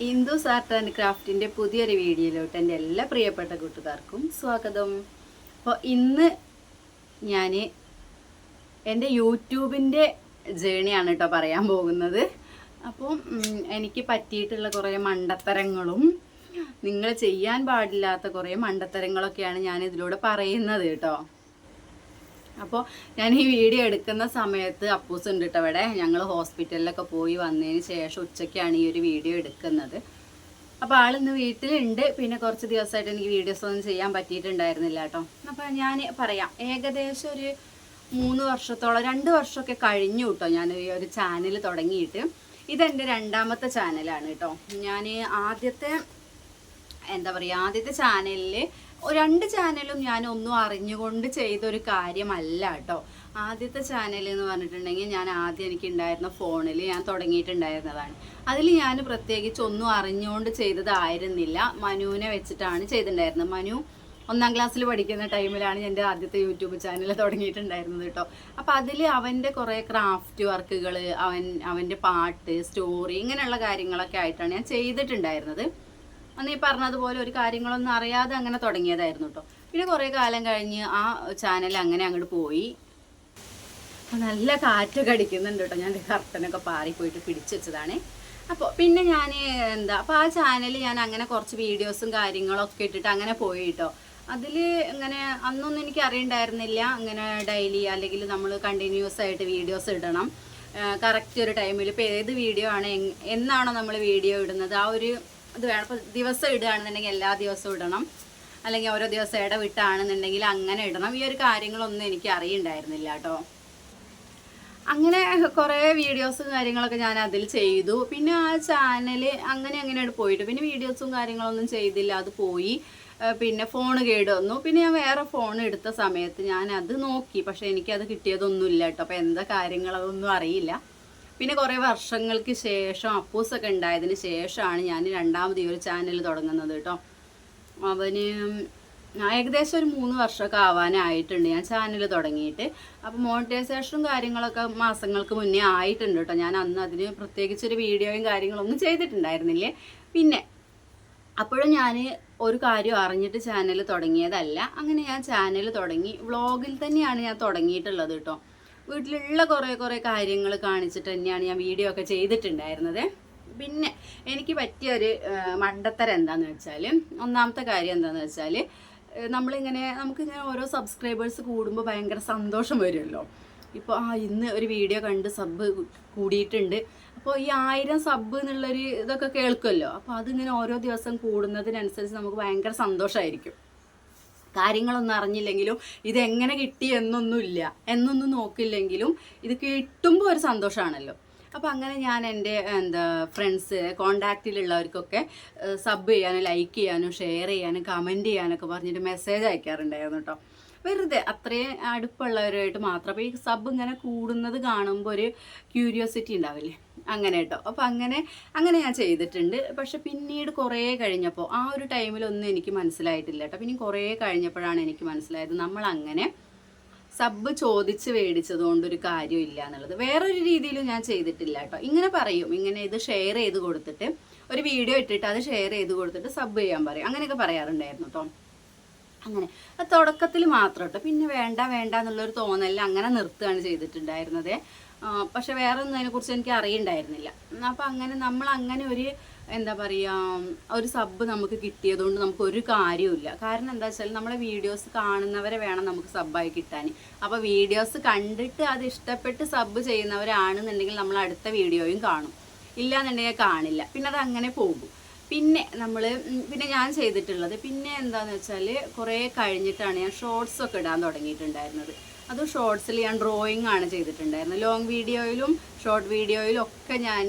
Hindus art and ക്രാഫ്റ്റിന്റെ പുതിയൊരു വീഡിയോയിലോട്ട് എന്റെ എല്ലാ പ്രിയപ്പെട്ട കൂട്ടുകാർക്കും സ്വാഗതം. അപ്പോൾ ഇന്ന് ഞാൻ എന്റെ യൂട്യൂബിന്റെ ജേണിയാണ് കേട്ടോ പറയാൻ പോകുന്നത്. അപ്പോൾ എനിക്ക് പറ്റിയിട്ടുള്ള കുറേ മണ്ടത്തരങ്ങളും നിങ്ങൾ ചെയ്യാൻ പാടില്ലാത്ത കുറേ മണ്ടത്തരങ്ങളൊക്കെയാണ് ഞാൻ ഇതിലൂടെ പറയുന്നത് കേട്ടോ. അപ്പോൾ ഞാൻ ഈ വീഡിയോ എടുക്കുന്ന സമയത്ത് അപ്പൂസ് ഉണ്ട് കേട്ടോ ഇവിടെ. ഞങ്ങൾ ഹോസ്പിറ്റലിലൊക്കെ പോയി വന്നതിന് ശേഷം ഉച്ചയ്ക്കാണ് ഈ ഒരു വീഡിയോ എടുക്കുന്നത്. അപ്പോൾ ആളിന്ന് വീട്ടിലുണ്ട്. പിന്നെ കുറച്ച് ദിവസമായിട്ട് എനിക്ക് വീഡിയോസ് ഒന്നും ചെയ്യാൻ പറ്റിയിട്ടുണ്ടായിരുന്നില്ല കേട്ടോ അപ്പോൾ ഞാൻ പറയാം. ഏകദേശം ഒരു മൂന്ന് വർഷത്തോളം രണ്ട് വർഷമൊക്കെ കഴിഞ്ഞു കേട്ടോ ഞാൻ ഈ ഒരു ചാനൽ തുടങ്ങിയിട്ട്. ഇതെന്റെ രണ്ടാമത്തെ ചാനലാണ് കേട്ടോ ഞാൻ ആദ്യത്തെ എന്താ പറയുക ആദ്യത്തെ ചാനലിൽ രണ്ട് ചാനലും ഞാൻ ഒന്നും അറിഞ്ഞുകൊണ്ട് ചെയ്തൊരു കാര്യമല്ല കേട്ടോ. ആദ്യത്തെ ചാനൽ എന്ന് പറഞ്ഞിട്ടുണ്ടെങ്കിൽ ഞാൻ ആദ്യം എനിക്ക് ഉണ്ടായിരുന്ന ഫോണിൽ ഞാൻ തുടങ്ങിയിട്ടുണ്ടായിരുന്നതാണ്. അതിൽ ഞാൻ പ്രത്യേകിച്ച് ഒന്നും അറിഞ്ഞുകൊണ്ട് ചെയ്തതായിരുന്നില്ല. മനുവിനെ വെച്ചിട്ടാണ് ചെയ്തിട്ടുണ്ടായിരുന്നത്. മനു ഒന്നാം ക്ലാസ്സിൽ പഠിക്കുന്ന ടൈമിലാണ് എന്റെ ആദ്യത്തെ യൂട്യൂബ് ചാനൽ തുടങ്ങിയിട്ടുണ്ടായിരുന്നത് കേട്ടോ. അപ്പം അതിൽ അവന്റെ കുറേ ക്രാഫ്റ്റ് വർക്കുകൾ അവൻ അവന്റെ പാട്ട് സ്റ്റോറി ഇങ്ങനെയുള്ള കാര്യങ്ങളൊക്കെ ആയിട്ടാണ് ഞാൻ ചെയ്തിട്ടുണ്ടായിരുന്നത്. അന്ന് ഈ പറഞ്ഞതുപോലെ ഒരു കാര്യങ്ങളൊന്നും അറിയാതെ അങ്ങനെ തുടങ്ങിയതായിരുന്നു കേട്ടോ പിന്നെ കുറേ കാലം കഴിഞ്ഞ് ആ ചാനൽ അങ്ങനെ അങ്ങോട്ട് പോയി. നല്ല കാറ്റൊക്കെ അടിക്കുന്നുണ്ട് കേട്ടോ ഞാൻ കർട്ടനൊക്കെ പാറിപ്പോയിട്ട് പിടിച്ചു വെച്ചതാണ്. അപ്പോൾ പിന്നെ ഞാൻ എന്താ അപ്പോൾ ആ ചാനൽ ഞാൻ അങ്ങനെ കുറച്ച് വീഡിയോസും കാര്യങ്ങളൊക്കെ ഇട്ടിട്ട് അങ്ങനെ പോയി കേട്ടോ അതിൽ ഇങ്ങനെ അന്നൊന്നും എനിക്ക് അറിയണ്ടായിരുന്നില്ല. അങ്ങനെ ഡെയിലി അല്ലെങ്കിൽ നമ്മൾ കണ്ടിന്യൂസ് ആയിട്ട് വീഡിയോസ് ഇടണം. കറക്റ്റ് ഒരു ടൈമിൽ ഇപ്പോൾ ഏത് വീഡിയോ ആണ് എന്നാണോ നമ്മൾ വീഡിയോ ഇടുന്നത്? ആ ഒരു ഇത് വേണം. ഇപ്പോൾ ദിവസം ഇടുകയാണെന്നുണ്ടെങ്കിൽ എല്ലാ ദിവസവും ഇടണം. അല്ലെങ്കിൽ ഓരോ ദിവസം ഇടവിട്ടാണെന്നുണ്ടെങ്കിൽ അങ്ങനെ ഇടണം. ഈ ഒരു കാര്യങ്ങളൊന്നും എനിക്ക് അറിയണ്ടായിരുന്നില്ല കേട്ടോ. അങ്ങനെ കുറേ വീഡിയോസും കാര്യങ്ങളൊക്കെ ഞാൻ അതിൽ ചെയ്തു. പിന്നെ ആ ചാനൽ അങ്ങനെ അങ്ങനെയാണ് പോയിട്ട്. പിന്നെ വീഡിയോസും കാര്യങ്ങളൊന്നും ചെയ്തില്ല. അത് പോയി. പിന്നെ ഫോൺ കേട് വന്നു. പിന്നെ ഞാൻ വേറെ ഫോൺ എടുത്ത സമയത്ത് ഞാൻ അത് നോക്കി. പക്ഷേ എനിക്കത് കിട്ടിയതൊന്നുമില്ല കേട്ടോ. അപ്പോൾ എന്താ കാര്യങ്ങളതൊന്നും അറിയില്ല. പിന്നെ കുറേ വർഷങ്ങൾക്ക് ശേഷം അപ്പൂസൊക്കെ ഉണ്ടായതിന് ശേഷമാണ് ഞാൻ രണ്ടാമത് ഈ ഒരു ചാനൽ തുടങ്ങുന്നത് കേട്ടോ. അവന് ഏകദേശം ഒരു മൂന്ന് വർഷമൊക്കെ ആവാനായിട്ടുണ്ട് ഞാൻ ചാനൽ തുടങ്ങിയിട്ട്. അപ്പോൾ മോണിറ്റൈസേഷനും കാര്യങ്ങളൊക്കെ മാസങ്ങൾക്ക് മുന്നേ ആയിട്ടുണ്ട് കേട്ടോ. ഞാൻ അന്ന് അതിന് പ്രത്യേകിച്ചൊരു വീഡിയോയും കാര്യങ്ങളൊന്നും ചെയ്തിട്ടുണ്ടായിരുന്നില്ലേ. പിന്നെ അപ്പോഴും ഞാൻ ഒരു കാര്യം അറിഞ്ഞിട്ട് ചാനൽ തുടങ്ങിയതല്ല. അങ്ങനെ ഞാൻ ചാനൽ തുടങ്ങി. വ്ളോഗിൽ തന്നെയാണ് ഞാൻ തുടങ്ങിയിട്ടുള്ളത് കേട്ടോ. വീട്ടിലുള്ള കുറേ കുറേ കാര്യങ്ങൾ കാണിച്ചിട്ട് തന്നെയാണ് ഞാൻ വീഡിയോ ഒക്കെ ചെയ്തിട്ടുണ്ടായിരുന്നത്. പിന്നെ എനിക്ക് പറ്റിയ ഒരു മണ്ടത്തരം എന്താന്ന് വെച്ചാൽ ഒന്നാമത്തെ കാര്യം എന്താന്ന് വെച്ചാൽ നമ്മളിങ്ങനെ നമുക്കിങ്ങനെ ഓരോ സബ്സ്ക്രൈബേഴ്സ് കൂടുമ്പോൾ ഭയങ്കര സന്തോഷം വരുമല്ലോ. ഇപ്പോൾ ആ ഇന്ന് ഒരു വീഡിയോ കണ്ട് സബ് കൂടിയിട്ടുണ്ട്. അപ്പോൾ ഈ ആയിരം സബ് എന്നുള്ളൊരു ഇതൊക്കെ കേൾക്കുമല്ലോ. അപ്പോൾ അതിങ്ങനെ ഓരോ ദിവസം കൂടുന്നതിനനുസരിച്ച് നമുക്ക് ഭയങ്കര സന്തോഷമായിരിക്കും കാര്യങ്ങളൊന്നും അറിഞ്ഞില്ലെങ്കിലും ഇത് എങ്ങനെ കിട്ടി എന്നൊന്നുമില്ല. എന്നൊന്നും നോക്കില്ലെങ്കിലും ഇത് കിട്ടുമ്പോൾ ഒരു സന്തോഷമാണല്ലോ. അപ്പോൾ അങ്ങനെ ഞാൻ എന്റെ എന്താ ഫ്രണ്ട്സ് കോണ്ടാക്റ്റിലുള്ളവർക്കൊക്കെ സബ് ചെയ്യാനും ലൈക്ക് ചെയ്യാനും ഷെയർ ചെയ്യാനും കമന്റ് ചെയ്യാനൊക്കെ പറഞ്ഞിട്ട് മെസ്സേജ് അയക്കാറുണ്ടായിരുന്നു കേട്ടോ വെറുതെ അത്രയും അടുപ്പുള്ളവരുമായിട്ട് മാത്രം. അപ്പോൾ ഈ സബ് ഇങ്ങനെ കൂടുന്നത് കാണുമ്പോൾ ഒരു ക്യൂരിയോസിറ്റി ഉണ്ടാവില്ലേ? അങ്ങനെ കേട്ടോ അപ്പോൾ അങ്ങനെ അങ്ങനെ ഞാൻ ചെയ്തിട്ടുണ്ട്. പക്ഷെ പിന്നീട് കുറേ കഴിഞ്ഞപ്പോൾ ആ ഒരു ടൈമിലൊന്നും എനിക്ക് മനസ്സിലായിട്ടില്ല കേട്ടോ. പിന്നെ കുറേ കഴിഞ്ഞപ്പോഴാണ് എനിക്ക് മനസ്സിലായത് നമ്മൾ അങ്ങനെ സബ് ചോദിച്ച് മേടിച്ചത് കൊണ്ടൊരു കാര്യമില്ല എന്നുള്ളത്. വേറൊരു രീതിയിലും ഞാൻ ചെയ്തിട്ടില്ല കേട്ടോ. ഇങ്ങനെ പറയും. ഇങ്ങനെ ഇത് ഷെയർ ചെയ്ത് കൊടുത്തിട്ട് ഒരു വീഡിയോ ഇട്ടിട്ട് അത് ഷെയർ ചെയ്ത് കൊടുത്തിട്ട് സബ് ചെയ്യാൻ പറയും. അങ്ങനെയൊക്കെ പറയാറുണ്ടായിരുന്നു കേട്ടോ. അങ്ങനെ. തുടക്കത്തിൽ മാത്രം കേട്ടോ. പിന്നെ വേണ്ട വേണ്ട എന്നുള്ളൊരു തോന്നലിൽ അങ്ങനെ നിർത്തുകയാണ് ചെയ്തിട്ടുണ്ടായിരുന്നത്. പക്ഷെ വേറെ ഒന്നും അതിനെക്കുറിച്ച് എനിക്ക് അറിയണ്ടായിരുന്നില്ല. അപ്പം അങ്ങനെ നമ്മൾ അങ്ങനെ ഒരു എന്താ പറയുക ഒരു സബ് നമുക്ക് കിട്ടിയതുകൊണ്ട് നമുക്ക് ഒരു കാര്യമില്ല കാരണം എന്താ വെച്ചാൽ നമ്മളെ വീഡിയോസ് കാണുന്നവരെ വേണം നമുക്ക് സബ്ബായി കിട്ടാൻ അപ്പോൾ വീഡിയോസ് കണ്ടിട്ട് അത് ഇഷ്ടപ്പെട്ട് സബ് ചെയ്യുന്നവരാണെന്നുണ്ടെങ്കിൽ നമ്മൾ അടുത്ത വീഡിയോയും കാണും. ഇല്ലാന്നുണ്ടെങ്കിൽ കാണില്ല. പിന്നെ അത് അങ്ങനെ പോകും. പിന്നെ നമ്മൾ പിന്നെ ഞാൻ ചെയ്തിട്ടുള്ളത്. പിന്നെ എന്താണെന്ന് വെച്ചാൽ കുറേ കഴിഞ്ഞിട്ടാണ് ഞാൻ ഷോർട്സ് ഒക്കെ ഇടാൻ തുടങ്ങിയിട്ടുണ്ടായിരുന്നത്. അത് ഷോർട്സിൽ ഞാൻ ഡ്രോയിങ് ആണ് ചെയ്തിട്ടുണ്ടായിരുന്നത്. ലോങ് വീഡിയോയിലും ഷോർട്ട് വീഡിയോയിലും ഒക്കെ ഞാൻ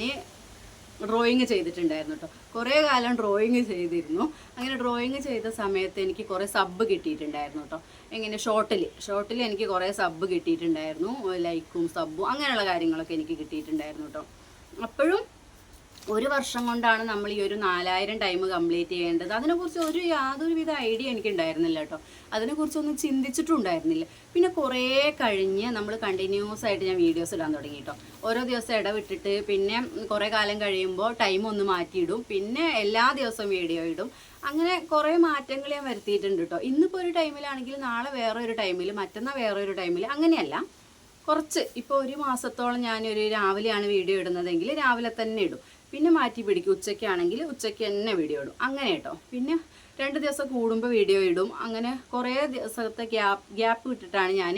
ഡ്രോയിങ് ചെയ്തിട്ടുണ്ടായിരുന്നു കേട്ടോ കുറേ കാലം ഡ്രോയിങ് ചെയ്തിരുന്നു. അങ്ങനെ ഡ്രോയിങ് ചെയ്ത സമയത്ത് എനിക്ക് കുറേ സബ്ബ് കിട്ടിയിട്ടുണ്ടായിരുന്നു കേട്ടോ എങ്ങനെ ഷോർട്ടിൽ ഷോർട്ടിൽ എനിക്ക് കുറേ സബ്ബ് കിട്ടിയിട്ടുണ്ടായിരുന്നു. ലൈക്കും സബ്ബും അങ്ങനെയുള്ള കാര്യങ്ങളൊക്കെ എനിക്ക് കിട്ടിയിട്ടുണ്ടായിരുന്നു കേട്ടോ അപ്പോഴും ഒരു വർഷം കൊണ്ടാണ് നമ്മൾ ഈ ഒരു നാലായിരം ടൈം കംപ്ലീറ്റ് ചെയ്യേണ്ടത്. അതിനെക്കുറിച്ച് ഒരു യാതൊരുവിധ ഐഡിയ എനിക്ക് ഉണ്ടായിരുന്നില്ല കേട്ടോ. അതിനെക്കുറിച്ചൊന്നും ചിന്തിച്ചിട്ടുണ്ടായിരുന്നില്ല. പിന്നെ കുറേ കഴിഞ്ഞ് നമ്മൾ കണ്ടിന്യൂസ് ആയിട്ട് ഞാൻ വീഡിയോസ് ഇടാൻ തുടങ്ങി കേട്ടോ. ഓരോ ദിവസം ഇടവിട്ടിട്ട് പിന്നെ കുറേ കാലം കഴിയുമ്പോൾ ടൈം ഒന്ന് മാറ്റിയിടും. പിന്നെ എല്ലാ ദിവസവും വീഡിയോ ഇടും. അങ്ങനെ കുറേ മാറ്റങ്ങൾ ഞാൻ വരുത്തിയിട്ടുണ്ട് കേട്ടോ. ഇന്നിപ്പോൾ ഒരു ടൈമിലാണെങ്കിൽ നാളെ വേറെ ഒരു ടൈമിൽ മറ്റന്നാൾ വേറെ ഒരു ടൈമിൽ അങ്ങനെയല്ല. കുറച്ച് ഇപ്പോൾ ഒരു മാസത്തോളം ഞാനൊരു രാവിലെയാണ് വീഡിയോ ഇടുന്നതെങ്കിൽ രാവിലെ തന്നെ ഇടും. പിന്നെ മാറ്റി പിടിക്കും. ഉച്ചയ്ക്കാണെങ്കിൽ ഉച്ചയ്ക്ക് തന്നെ വീഡിയോ ഇടും. അങ്ങനെ കേട്ടോ. പിന്നെ രണ്ട് ദിവസം കൂടുമ്പോൾ വീഡിയോ ഇടും. അങ്ങനെ കുറേ ദിവസത്തെ ഗ്യാപ്പ് ഗ്യാപ്പ് വിട്ടിട്ടാണ് ഞാൻ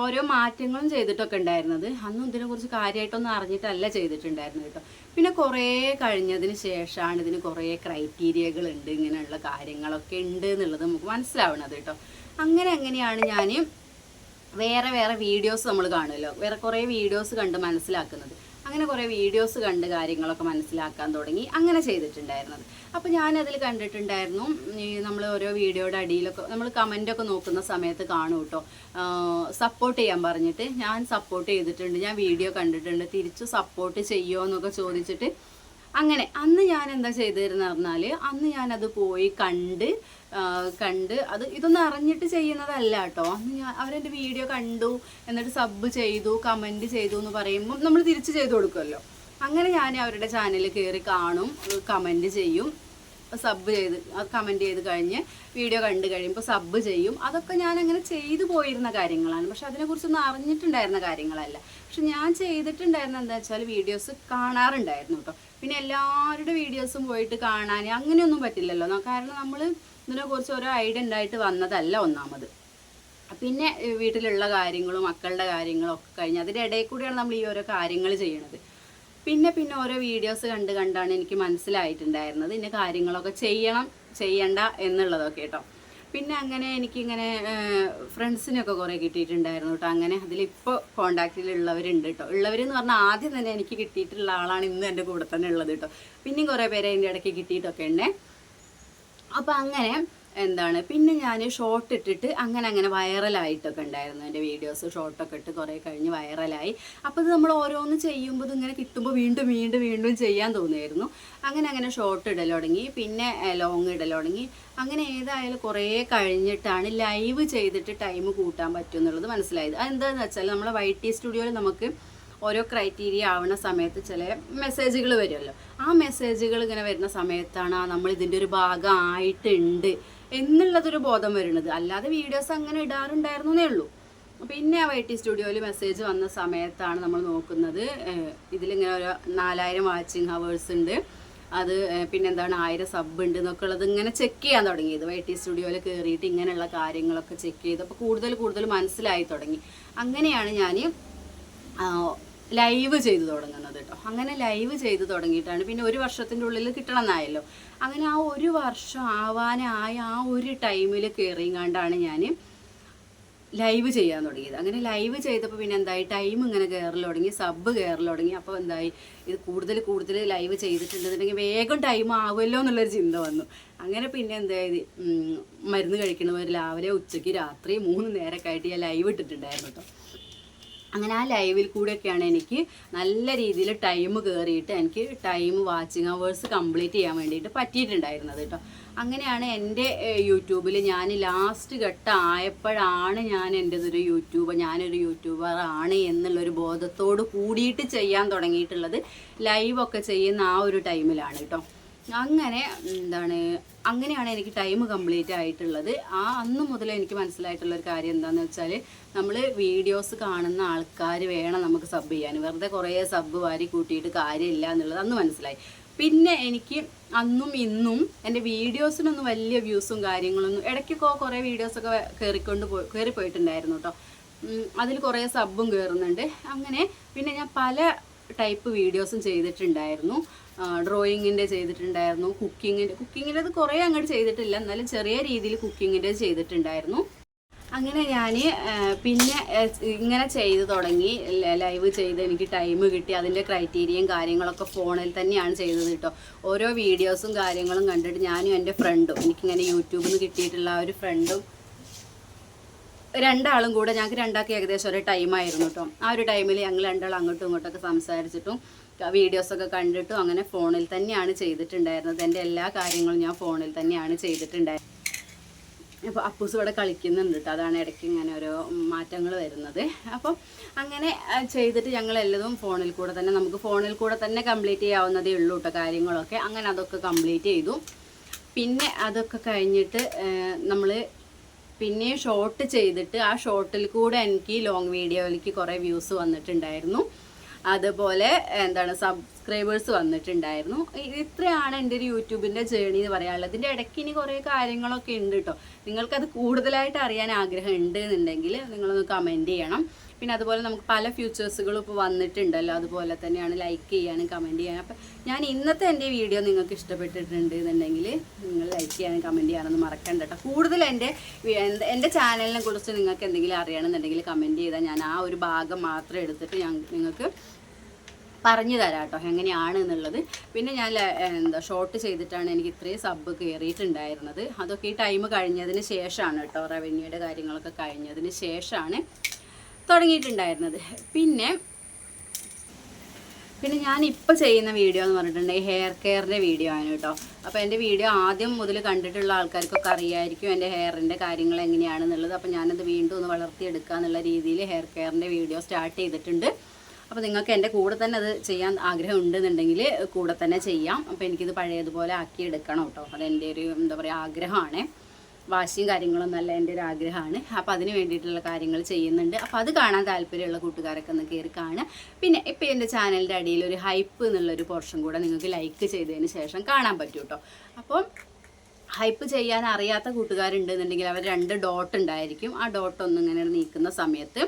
ഓരോ മാറ്റങ്ങളും ചെയ്തിട്ടൊക്കെ ഉണ്ടായിരുന്നത്. അന്നും ഇതിനെക്കുറിച്ച് കാര്യമായിട്ടൊന്നും അറിഞ്ഞിട്ടല്ല ചെയ്തിട്ടുണ്ടായിരുന്നത് കേട്ടോ. പിന്നെ കുറേ കഴിഞ്ഞതിന് ശേഷമാണ് ഇതിന് കുറേ ക്രൈറ്റീരിയകൾ ഉണ്ട്. ഇങ്ങനെയുള്ള കാര്യങ്ങളൊക്കെ ഉണ്ട് എന്നുള്ളത് നമുക്ക് മനസ്സിലാവണത് കേട്ടോ. അങ്ങനെ അങ്ങനെയാണ് ഞാൻ വേറെ വേറെ വീഡിയോസ് നമ്മൾ കാണുമല്ലോ. വേറെ കുറേ വീഡിയോസ് കണ്ട് മനസ്സിലാക്കുന്നത്. അങ്ങനെ കുറേ വീഡിയോസ് കണ്ട് കാര്യങ്ങളൊക്കെ മനസ്സിലാക്കാൻ തുടങ്ങി അങ്ങനെ ചെയ്തിട്ടുണ്ടായിരുന്നത്. അപ്പോൾ ഞാനതിൽ കണ്ടിട്ടുണ്ടായിരുന്നു ഈ നമ്മൾ ഓരോ വീഡിയോയുടെ അടിയിലൊക്കെ നമ്മൾ കമന്റൊക്കെ നോക്കുന്ന സമയത്ത് കാണും കേട്ടോ സപ്പോർട്ട് ചെയ്യാൻ പറഞ്ഞിട്ട് ഞാൻ സപ്പോർട്ട് ചെയ്തിട്ടുണ്ട് ഞാൻ വീഡിയോ കണ്ടിട്ടുണ്ട് തിരിച്ച് സപ്പോർട്ട് ചെയ്യുമോ എന്നൊക്കെ ചോദിച്ചിട്ട് അങ്ങനെ അന്ന് ഞാൻ എന്താ ചെയ്തിരുന്ന പറഞ്ഞാൽ അന്ന് ഞാനത് പോയി കണ്ട് കണ്ട് അത് ഇതൊന്നും അറിഞ്ഞിട്ട് ചെയ്യുന്നതല്ല കേട്ടോ അന്ന് ഞാൻ അവരെന്റെ വീഡിയോ കണ്ടു എന്നിട്ട് സബ് ചെയ്തു കമന്റ് ചെയ്തു എന്ന് പറയുമ്പം നമ്മൾ തിരിച്ച് ചെയ്തു കൊടുക്കുമല്ലോ അങ്ങനെ ഞാൻ അവരുടെ ചാനലിൽ കയറി കാണും കമന്റ് ചെയ്യും. സബ് ചെയ്ത് കമന്റ് ചെയ്ത് കഴിഞ്ഞ് വീഡിയോ കണ്ടു കഴിയുമ്പോൾ സബ് ചെയ്യും. അതൊക്കെ ഞാൻ അങ്ങനെ ചെയ്തു പോയിരുന്ന കാര്യങ്ങളാണ്. പക്ഷെ അതിനെക്കുറിച്ചൊന്നും അറിഞ്ഞിട്ടുണ്ടായിരുന്ന കാര്യങ്ങളല്ല. പക്ഷെ ഞാൻ ചെയ്തിട്ടുണ്ടായിരുന്ന എന്താ വെച്ചാൽ വീഡിയോസ് കാണാറുണ്ടായിരുന്നു കേട്ടോ. പിന്നെ എല്ലാവരുടെ വീഡിയോസും പോയിട്ട് കാണാൻ അങ്ങനെയൊന്നും പറ്റില്ലല്ലോ. കാരണം നമ്മൾ ഇതിനെക്കുറിച്ച് ഓരോ ഐഡിയ ഉണ്ടായിട്ട് വന്നതല്ല ഒന്നാമത്. പിന്നെ വീട്ടിലുള്ള കാര്യങ്ങളും മക്കളുടെ കാര്യങ്ങളും ഒക്കെ കഴിഞ്ഞ് അതിന്റെ ഇടയിൽ കൂടിയാണ് നമ്മൾ ഈ ഓരോ കാര്യങ്ങൾ ചെയ്യണത്. പിന്നെ പിന്നെ ഓരോ വീഡിയോസ് കണ്ട് കണ്ടാണ് എനിക്ക് മനസ്സിലായിട്ടുണ്ടായിരുന്നത്. ഇന്ന കാര്യങ്ങളൊക്കെ ചെയ്യണം ചെയ്യണ്ട എന്നുള്ളതൊക്കെ കേട്ടോ. പിന്നെ അങ്ങനെ എനിക്കിങ്ങനെ ഫ്രണ്ട്സിനൊക്കെ കുറേ കിട്ടിയിട്ടുണ്ടായിരുന്നു കേട്ടോ. അങ്ങനെ അതിലിപ്പോൾ കോണ്ടാക്റ്റിലുള്ളവരുണ്ട് കേട്ടോ. ഉള്ളവരെന്ന് പറഞ്ഞാൽ ആദ്യം തന്നെ എനിക്ക് കിട്ടിയിട്ടുള്ള ആളാണ് ഇന്ന് എന്റെ കൂടെ തന്നെ ഉള്ളത് കേട്ടോ. പിന്നെയും കുറേ പേരെ അതിന്റെ ഇടയ്ക്ക് കിട്ടിയിട്ടൊക്കെ ഉണ്ടേ. അപ്പം അങ്ങനെ എന്താണ്? പിന്നെ ഞാൻ ഷോർട്ട് ഇട്ടിട്ട് അങ്ങനെ അങ്ങനെ വൈറലായിട്ടൊക്കെ ഉണ്ടായിരുന്നു. എന്റെ വീഡിയോസ് ഷോർട്ടൊക്കെ ഇട്ട് കുറേ കഴിഞ്ഞ് വൈറലായി അപ്പോൾ ഇത് നമ്മൾ ഓരോന്ന് ചെയ്യുമ്പോൾ ഇങ്ങനെ കിട്ടുമ്പോൾ വീണ്ടും വീണ്ടും വീണ്ടും ചെയ്യാൻ തോന്നുമായിരുന്നു അങ്ങനെ അങ്ങനെ ഷോർട്ട് ഇടൽ തുടങ്ങി. പിന്നെ ലോങ് ഇടൽ തുടങ്ങി. അങ്ങനെ ഏതായാലും കുറേ കഴിഞ്ഞിട്ടാണ് ലൈവ് ചെയ്തിട്ട് ടൈം കൂട്ടാൻ പറ്റും എന്നുള്ളത് മനസ്സിലായത്. അതെന്താണെന്ന് വെച്ചാൽ നമ്മളെ വൈ ടി സ്റ്റുഡിയോയിൽ നമുക്ക് ഓരോ ക്രൈറ്റീരിയ ആവുന്ന സമയത്ത് ചില മെസ്സേജുകൾ വരുമല്ലോ ആ മെസ്സേജുകൾ ഇങ്ങനെ വരുന്ന സമയത്താണ് നമ്മൾ ഇതിന്റെ ഒരു ഭാഗം ആയിട്ടുണ്ട് എന്നുള്ളതൊരു ബോധം വരുന്നത് അല്ലാതെ വീഡിയോസ് അങ്ങനെ ഇടാറുണ്ടായിരുന്നു എന്നേ ഉള്ളൂ. പിന്നെ വൈ ടി സ്റ്റുഡിയോയിൽ മെസ്സേജ് വന്ന സമയത്താണ് നമ്മൾ നോക്കുന്നത്. ഇതിലിങ്ങനെ ഒരു നാലായിരം വാച്ചിങ് ഹവേഴ്സ് ഉണ്ട്. അത് പിന്നെന്താണ് ആയിരം സബ് ഉണ്ട് എന്നൊക്കെ ഉള്ളത് ഇങ്ങനെ ചെക്ക് ചെയ്യാൻ തുടങ്ങിയത്. വൈ ടി സ്റ്റുഡിയോയിൽ കയറിയിട്ട് ഇങ്ങനെയുള്ള കാര്യങ്ങളൊക്കെ ചെക്ക് ചെയ്ത്. അപ്പോൾ കൂടുതൽ കൂടുതൽ മനസ്സിലായി തുടങ്ങി. അങ്ങനെയാണ് ഞാൻ ലൈവ് ചെയ്തു തുടങ്ങുന്നത് കേട്ടോ. അങ്ങനെ ലൈവ് ചെയ്തു തുടങ്ങിയിട്ടാണ് പിന്നെ ഒരു വർഷത്തിന്റെ ഉള്ളിൽ കിട്ടണം എന്നായല്ലോ അങ്ങനെ ആ ഒരു വർഷം ആവാനായ ആ ഒരു ടൈമിൽ കയറിയും ഞാൻ ലൈവ് ചെയ്യാൻ തുടങ്ങിയത്. അങ്ങനെ ലൈവ് ചെയ്തപ്പോൾ പിന്നെ എന്തായി? ടൈം ഇങ്ങനെ കയറൽ തുടങ്ങി സബ് കയറൽ തുടങ്ങി. അപ്പോൾ എന്തായി? ഇത് കൂടുതൽ കൂടുതൽ ലൈവ് ചെയ്തിട്ടുണ്ടെന്നുണ്ടെങ്കിൽ വേഗം ടൈം ആവുമല്ലോ എന്നുള്ളൊരു ചിന്ത വന്നു. അങ്ങനെ പിന്നെ എന്തായത് മരുന്ന് കഴിക്കണവർ രാവിലെ ഉച്ചയ്ക്ക് രാത്രി മൂന്ന് നേരമൊക്കെ ആയിട്ട് ഞാൻ ലൈവ് ഇട്ടിട്ടുണ്ടായിരുന്നു കേട്ടോ. അങ്ങനെ ആ ലൈവിൽ കൂടെയൊക്കെയാണ് എനിക്ക് നല്ല രീതിയിൽ ടൈം കയറിയിട്ട് എനിക്ക് ടൈം വാച്ചിങ് അവേഴ്സ് കംപ്ലീറ്റ് ചെയ്യാൻ വേണ്ടിയിട്ട് പറ്റിയിട്ടുണ്ടായിരുന്നത് കേട്ടോ. അങ്ങനെയാണ് എന്റെ യൂട്യൂബിൽ ഞാൻ ലാസ്റ്റ് ഘട്ടം ആയപ്പോഴാണ് ഞാൻ എന്റെ എന്റെതൊരു യൂട്യൂബർ ഞാനൊരു യൂട്യൂബർ ആണ് എന്നുള്ളൊരു ബോധത്തോട് കൂടിയിട്ട് ചെയ്യാൻ തുടങ്ങിയിട്ടുള്ളത് ലൈവൊക്കെ ചെയ്യുന്ന ആ ഒരു ടൈമിലാണ് കേട്ടോ. അങ്ങനെ എന്താണ് അങ്ങനെയാണ് എനിക്ക് ടൈം കംപ്ലീറ്റ് ആയിട്ടുള്ളത്. ആ അന്ന് മുതൽ എനിക്ക് മനസ്സിലായിട്ടുള്ള ഒരു കാര്യം എന്താണെന്ന് വെച്ചാൽ നമ്മൾ വീഡിയോസ് കാണുന്ന ആൾക്കാർ വേണം നമുക്ക് സബ് ചെയ്യാൻ. വെറുതെ കുറേ സബ് വാരി കൂട്ടിയിട്ട് കാര്യമില്ല എന്നുള്ളത് അന്ന് മനസ്സിലായി. പിന്നെ എനിക്ക് അന്നും ഇന്നും എന്റെ വീഡിയോസിനൊന്നും വലിയ വ്യൂസും കാര്യങ്ങളൊന്നും ഇടയ്ക്കൊക്കെ കുറേ വീഡിയോസൊക്കെ കയറിക്കൊണ്ട് പോയി കയറി പോയിട്ടുണ്ടായിരുന്നു കേട്ടോ അതിൽ കുറേ സബ്ബും കയറുന്നുണ്ട് അങ്ങനെ പിന്നെ ഞാൻ പല ടൈപ്പ് വീഡിയോസും ചെയ്തിട്ടുണ്ടായിരുന്നു. ഡ്രോയിങ്ങിന്റെ ചെയ്തിട്ടുണ്ടായിരുന്നു കുക്കിങ്ങിന്റെ കുക്കിങ്ങിന്റെത് കുറേ അങ്ങോട്ട് ചെയ്തിട്ടില്ല. എന്നാലും ചെറിയ രീതിയിൽ കുക്കിങ്ങിന്റെ ചെയ്തിട്ടുണ്ടായിരുന്നു. അങ്ങനെ ഞാൻ പിന്നെ ഇങ്ങനെ ചെയ്തു തുടങ്ങി. ലൈവ് ചെയ്ത് എനിക്ക് ടൈം കിട്ടി. അതിന്റെ ക്രൈറ്റീരിയയും കാര്യങ്ങളൊക്കെ ഫോണിൽ തന്നെയാണ് ചെയ്തത് കേട്ടോ ഓരോ വീഡിയോസും കാര്യങ്ങളും കണ്ടിട്ട് ഞാനും എന്റെ ഫ്രണ്ടും എനിക്കിങ്ങനെ യൂട്യൂബിൽ നിന്ന് കിട്ടിയിട്ടുള്ള ആ ഒരു ഫ്രണ്ടും രണ്ടാളും കൂടെ ഞങ്ങൾക്ക് രണ്ടാൾക്ക് ഏകദേശം ഒരേ ടൈമായിരുന്നു കേട്ടോ ആ ഒരു ടൈമിൽ ഞങ്ങൾ രണ്ടാളും അങ്ങോട്ടും ഇങ്ങോട്ടൊക്കെ സംസാരിച്ചിട്ടും വീഡിയോസൊക്കെ കണ്ടിട്ടും അങ്ങനെ ഫോണിൽ തന്നെയാണ് ചെയ്തിട്ടുണ്ടായിരുന്നത്. എന്റെ എല്ലാ കാര്യങ്ങളും ഞാൻ ഫോണിൽ തന്നെയാണ് ചെയ്തിട്ടുണ്ടായിരുന്നത്. അപ്പോൾ അപ്പൂസ് ഇവിടെ കളിക്കുന്നുണ്ട് കേട്ടോ അതാണ് ഇടയ്ക്ക് ഇങ്ങനെ ഓരോ മാറ്റങ്ങൾ വരുന്നത്. അപ്പം അങ്ങനെ ചെയ്തിട്ട് ഞങ്ങൾ എല്ലതും ഫോണിൽ കൂടെ തന്നെ നമുക്ക് ഫോണിൽ കൂടെ തന്നെ കംപ്ലീറ്റ് ചെയ്യാവുന്നതേ ഉള്ളൂ കേട്ടോ കാര്യങ്ങളൊക്കെ. അങ്ങനെ അതൊക്കെ കംപ്ലീറ്റ് ചെയ്തു. പിന്നെ അതൊക്കെ കഴിഞ്ഞിട്ട് നമ്മൾ പിന്നെ ഷോർട്ട് ചെയ്തിട്ട് ആ ഷോർട്ടിൽ കൂടെ എനിക്ക് ലോങ് വീഡിയോയിലേക്ക് കുറേ വ്യൂസ് വന്നിട്ടുണ്ടായിരുന്നു. അതുപോലെ എന്താണ് സബ്സ്ക്രൈബേഴ്സ് വന്നിട്ടുണ്ടായിരുന്നു. ഇത്രയാണ് എന്റെ ഒരു യൂട്യൂബിന്റെ ജേണി എന്ന് പറയാനുള്ളത്. ഇതിന്റെ ഇടയ്ക്ക് ഇനി കുറേ കാര്യങ്ങളൊക്കെ ഉണ്ട് കേട്ടോ നിങ്ങൾക്കത് കൂടുതലായിട്ട് അറിയാൻ ആഗ്രഹം ഉണ്ട് എന്നുണ്ടെങ്കിൽ നിങ്ങളൊന്ന് കമന്റ് ചെയ്യണം. പിന്നെ അതുപോലെ നമുക്ക് പല ഫ്യൂച്ചേഴ്സുകളും ഇപ്പോൾ വന്നിട്ടുണ്ടല്ലോ. അതുപോലെ തന്നെയാണ് ലൈക്ക് ചെയ്യാനും കമന്റ് ചെയ്യാനും. അപ്പം ഞാൻ ഇന്നത്തെ എന്റെ വീഡിയോ നിങ്ങൾക്ക് ഇഷ്ടപ്പെട്ടിട്ടുണ്ട് എന്നുണ്ടെങ്കിൽ നിങ്ങൾ ലൈക്ക് ചെയ്യാനും കമന്റ് ചെയ്യാനൊന്നും മറക്കണ്ട കേട്ടോ. കൂടുതൽ എന്റെ എന്റെ ചാനലിനെ കുറിച്ച് നിങ്ങൾക്ക് എന്തെങ്കിലും അറിയണമെന്നുണ്ടെങ്കിൽ കമന്റ് ചെയ്താൽ ഞാൻ ആ ഒരു ഭാഗം മാത്രം എടുത്തിട്ട് ഞാൻ നിങ്ങൾക്ക് പറഞ്ഞു തരാം കേട്ടോ. എങ്ങനെയാണ് എന്നുള്ളത്. പിന്നെ ഞാൻ എന്താ ഷോർട്ട് ചെയ്തിട്ടാണ് എനിക്ക് ഇത്രയും സബ് കയറിയിട്ടുണ്ടായിരുന്നത് അതൊക്കെ ഈ ടൈം കഴിഞ്ഞതിന് ശേഷമാണ് കേട്ടോ. റവന്യൂയുടെ കാര്യങ്ങളൊക്കെ കഴിഞ്ഞതിന് ശേഷമാണ് തുടങ്ങിയിട്ടുണ്ടായിരുന്നത്. പിന്നെ പിന്നെ ഞാൻ ഇപ്പോൾ ചെയ്യുന്ന വീഡിയോ എന്ന് പറഞ്ഞിട്ടുണ്ടെങ്കിൽ ഹെയർ കെയറിന്റെ വീഡിയോ ആണ് കേട്ടോ. അപ്പോൾ എന്റെ വീഡിയോ ആദ്യം മുതൽ കണ്ടിട്ടുള്ള ആൾക്കാർക്കൊക്കെ അറിയായിരിക്കും എന്റെ ഹെയറിന്റെ കാര്യങ്ങൾ എങ്ങനെയാണെന്നുള്ളത്. അപ്പോൾ ഞാനത് വീണ്ടും ഒന്ന് വളർത്തിയെടുക്കുക എന്നുള്ള രീതിയിൽ ഹെയർ കെയറിന്റെ വീഡിയോ സ്റ്റാർട്ട് ചെയ്തിട്ടുണ്ട്. അപ്പോൾ നിങ്ങൾക്ക് എന്റെ കൂടെ തന്നെ അത് ചെയ്യാൻ ആഗ്രഹം ഉണ്ടെന്നുണ്ടെങ്കിൽ കൂടെ തന്നെ ചെയ്യാം. അപ്പോൾ എനിക്കിത് പഴയതുപോലെ ആക്കിയെടുക്കണം കേട്ടോ. അതെന്റെ ഒരു എന്താ പറയുക ആഗ്രഹമാണ്. വാശിയും കാര്യങ്ങളൊന്നുമല്ല എന്റെ ഒരു ആഗ്രഹമാണ്. അപ്പോൾ അതിന് വേണ്ടിയിട്ടുള്ള കാര്യങ്ങൾ ചെയ്യുന്നുണ്ട്. അപ്പോൾ അത് കാണാൻ താല്പര്യമുള്ള കൂട്ടുകാരൊക്കെ ഒന്ന് കയറി കാണുക. പിന്നെ ഇപ്പോൾ എന്റെ ചാനലിന്റെ അടിയിൽ ഒരു ഹൈപ്പ് എന്നുള്ളൊരു പോർഷൻ കൂടെ നിങ്ങൾക്ക് ലൈക്ക് ചെയ്തതിന് ശേഷം കാണാൻ പറ്റും കേട്ടോ അപ്പം ഹൈപ്പ് ചെയ്യാൻ അറിയാത്ത കൂട്ടുകാരുണ്ടെന്നുണ്ടെങ്കിൽ അവർ രണ്ട് ഡോട്ട് ഉണ്ടായിരിക്കും. ആ ഡോട്ട് ഒന്ന് ഇങ്ങനെ നീക്കുന്ന സമയത്ത്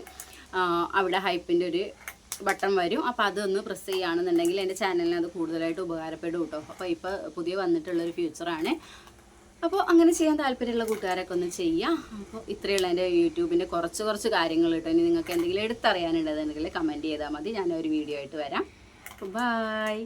അവിടെ ഹൈപ്പിന്റെ ഒരു ബട്ടൺ വരും. അപ്പോൾ അതൊന്ന് പ്രസ് ചെയ്യുകയാണെന്നുണ്ടെങ്കിൽ എന്റെ ചാനലിന് അത് കൂടുതലായിട്ട് ഉപകാരപ്പെടും കേട്ടോ അപ്പോൾ ഇപ്പോൾ പുതിയ വന്നിട്ടുള്ളൊരു ഫ്യൂച്ചറാണ്. അപ്പോൾ അങ്ങനെ ചെയ്യാൻ താല്പര്യമുള്ള കൂട്ടുകാരൊക്കെ ഒന്ന് ചെയ്യാം. അപ്പോൾ ഇത്രയുള്ള എന്റെ യൂട്യൂബിന്റെ കുറച്ച് കുറച്ച് കാര്യങ്ങൾ കേട്ടോ. ഇനി നിങ്ങൾക്ക് എന്തെങ്കിലും എടുത്തറിയാനുണ്ടെന്നുണ്ടെങ്കിൽ കമന്റ് ചെയ്താൽ മതി. ഞാൻ ഒരു വീഡിയോ ആയിട്ട് വരാം. അപ്പോൾ ബായ്